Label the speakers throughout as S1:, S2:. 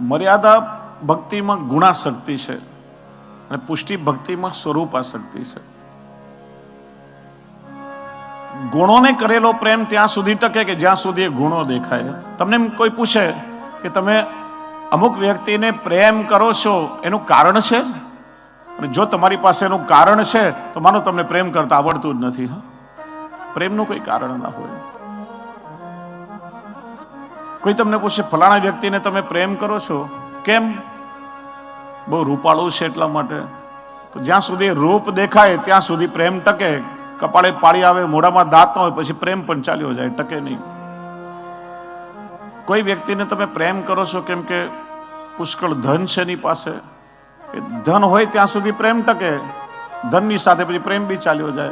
S1: મર્યાદા ભક્તિમાં ગુણાશક્તિ છે અને પુષ્ટિ ભક્તિમાં સ્વરૂપાશક્તિ છે. ગુણોને કરેલો પ્રેમ ત્યાં સુધી ટકે કે જ્યાં સુધી ગુણો દેખાય. તમને એમ કોઈ પૂછે કે તમે અમુક વ્યક્તિને પ્રેમ કરો છો, એનું કારણ છે? અને જો તમારી પાસે એનું કારણ છે, તો માનો તમને પ્રેમ કરતા આવડતું જ નથી, હા? પ્રેમનું કોઈ કારણ ના હોય. કોઈ તમને પૂછે, ફલાણા વ્યક્તિને તમે પ્રેમ કરો છો? કેમ? બહુ રૂપાળું છે એટલા માટે. તો જ્યાં સુધી રૂપ દેખાય, ત્યાં સુધી પ્રેમ ટકે. કપાળે પાળી આવે, મોઢામાં દાંત ન હોય, પછી પ્રેમ પણ ચાલ્યો જાય, ટકે નહીં. કોઈ વ્યક્તિને તમે પ્રેમ કરો છો, કેમ કે પુષ્કળ ધન છે એની પાસે? એ ધન હોય ત્યાં સુધી પ્રેમ ટકે. ધનની સાથે પછી પ્રેમ બી ચાલ્યો જાય.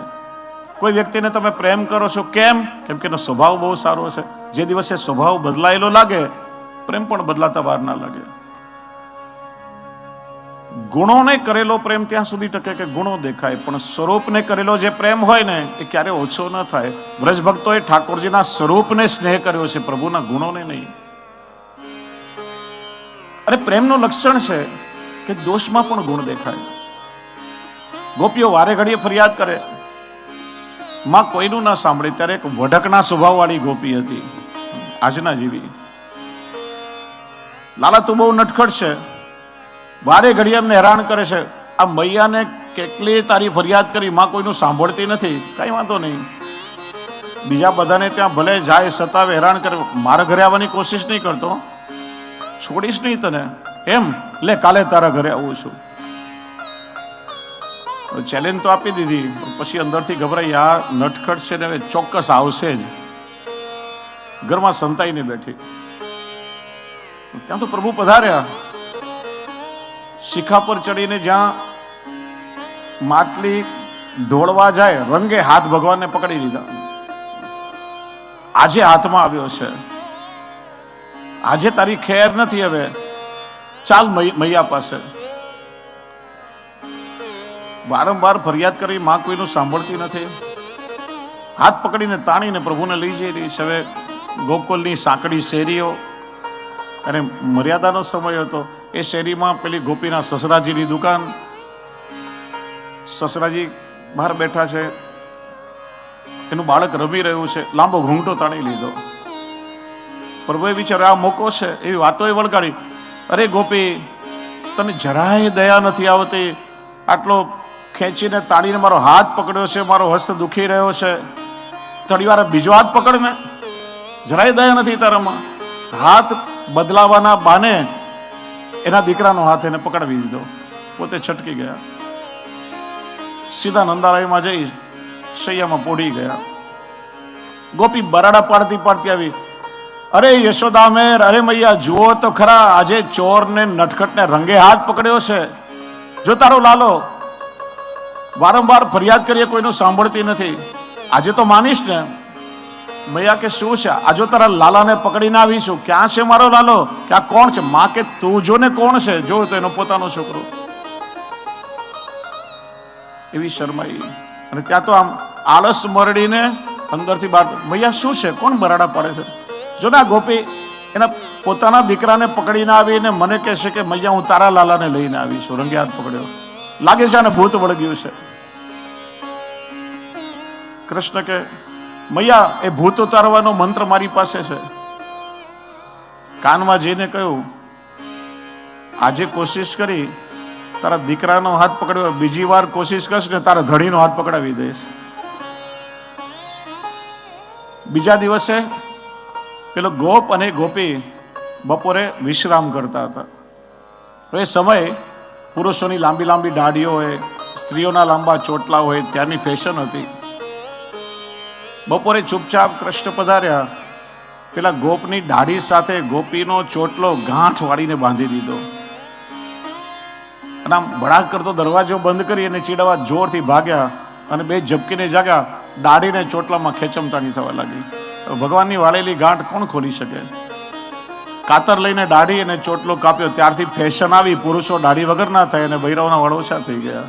S1: કોઈ વ્યક્તિને તમે પ્રેમ કરો છો, કેમ? કેમ કે એનો સ્વભાવ બહુ સારો છે. જે દિવસે સ્વભાવ બદલાયેલો લાગે, પ્રેમ પણ બદલાતા વાર ના લાગે. ગુણોને કરેલો પ્રેમ ત્યાં સુધી ટકે કે ગુણો દેખાય, પણ સ્વરૂપને કરેલો જે પ્રેમ હોય ને, એ ક્યારે ઓછો ન થાય. વ્રજ ભક્તોએ ઠાકોરજીના સ્વરૂપને સ્નેહ કર્યો છે, પ્રભુના ગુણોને નહીં. અરે પ્રેમનું લક્ષણ છે કે દોષમાં પણ ગુણ દેખાય. ગોપીઓ વારે ઘડીએ ફરિયાદ કરે, માં કોઈનું ના સાંભળે. ત્યારે એક વઢકના સ્વભાવવાળી ગોપી હતી. આજના જેવી. લાલા તું બહુ નટખટ છે. વારે ઘડી એમને હેરાન કરે છે. આ મૈયાને કેટલી તારી ફરિયાદ કરી, માં કોઈનું સાંભળતી નથી. કઈ વાંધો નહીં. બીજા બધાને ત્યાં ભલે જાય, સતાવે, હેરાન કરે, મારા ઘરે આવવાની કોશિશ નહીં કરતો. છોડીશ નહીં તને. એમ, લે કાલે તારા ઘરે આવું છું. ચેલેન્જ તો આપી દીધી. પછી અંદરથી ગભરાઈ, આ નટખટ છે ને ચોક્કસ આવશે જ. ઘરમાં સંતાઈને બેઠી. ત્યાં તો પ્રભુ પધાર્યા. શિખા પર ચડીને જ્યાં માટલી ઢોળવા જાય, રંગે હાથ ભગવાનને પકડી લીધા. આજે હાથમાં આવ્યો છે. આજે તારી ખેર નથી હવે. ચાલ મૈયા પાસે. વારંવાર ફરિયાદ કરી માં કોઈનું સાંભળતી નથી. હાથ પકડીને તાણીને પ્રભુને લઈ જઈ રહી છે. હવે ગોકુલની સાંકડી શેરીઓ અને મર્યાદાનો સમય હતો. એ શેરીમાં પેલી ગોપીના સસરાજીની દુકાન. સસરાજી બહાર બેઠા છે. એનું બાળક રમી રહ્યું છે. લાંબો ઘૂંઘટો તાણી લીધો. પ્રભુએ વિચાર આ મોકો છે. એવી વાતો એ વળગાડી. અરે ગોપી, તને જરાય દયા નથી આવતી. આટલો ખેંચીને તાળીને મારો હાથ પકડ્યો છે, મારો હસ્ત દુખી રહ્યો છે. થોડી વાર બીજો હાથ પકડ ને. જરાય દયા નથી તારામાં. હાથ બદલાવાના બાને એના દીકરાનો હાથ એને પકડાવી દીધો. પોતે છટકી ગયા. સીધા નંદારાયમાં જઈ શૈયામાં પોડી ગયા. ગોપી બરાડા પાડતી પાડતી આવી. અરે યશોદા મેર, અરે મૈયા, જુઓ તો ખરા, આજે ચોર ને નટખટ ને રંગે હાથ પકડ્યો છે. જો તારો લાલો, વારંવાર ફરિયાદ કરીએ, કોઈનું સાંભળતી નથી. આજે તો માનીશ ને. મૈયા કે શું છે? આજો તારા લાલાને પકડીને આવીશું. ક્યાં છે મારો લાલો? કે આ કોણ છે? માં કે તું જો ને કોણ છે? જો તો એનો પોતાનો છોકરો. એવી શરમાઈ. અને ત્યાં તો આમ આળસ મરડીને અંદરથી બહાર મૈયા, શું છે? કોણ બરાડા પાડે છે? જો ને આ ગોપી એના પોતાના દીકરાને પકડીને આવીને મને કહેશે કે, મૈયા, હું તારા લાલાને લઈને આવી છું રંગે હાથ પકડ્યો. લાગે છે આને ભૂત વળગ્યું છે. કૃષ્ણ કે મૈયા, એ ભૂત ઉતારવાનો મંત્ર મારી પાસે છે. કાનમાં જઈને કહ્યું, આજે કોશિશ કરી, તારા દીકરાનો હાથ પકડ્યો બીજી વાર કોશિશ કરશ ને તારા ધણીનો હાથ પકડાવી દઈશ. બીજા દિવસે પેલો ગોપ અને ગોપી બપોરે વિશ્રામ કરતા હતા. હવે સમય પુરુષોની લાંબી લાંબી દાઢીઓ હોય, સ્ત્રીઓના લાંબા ચોટલા હોય, ત્યાંની ફેશન હતી. બપોરે ચૂપચાપ કૃષ્ણ પધાર્યા. પેલા ગોપની દાઢી સાથે ગોપીનો ચોટલો ગાંઠ વાળીને બાંધી દીધો. અને આમ ભડાક કરતો દરવાજો બંધ કરી અને ચીડવા જોરથી ભાગ્યા અને બે ઝબકીને જાગ્યા. દાઢીને ચોટલામાં ખેંચમતાણી થવા લાગી. ભગવાનની વાળેલી ગાંઠ કોણ ખોલી શકે? કાતર લઈને દાઢી અને ચોટલો કાપ્યો. ત્યારથી ફેશન આવી. પુરુષો દાઢી વગર ના થાય અને બૈરાઓના વાળ ઓછા થઈ ગયા.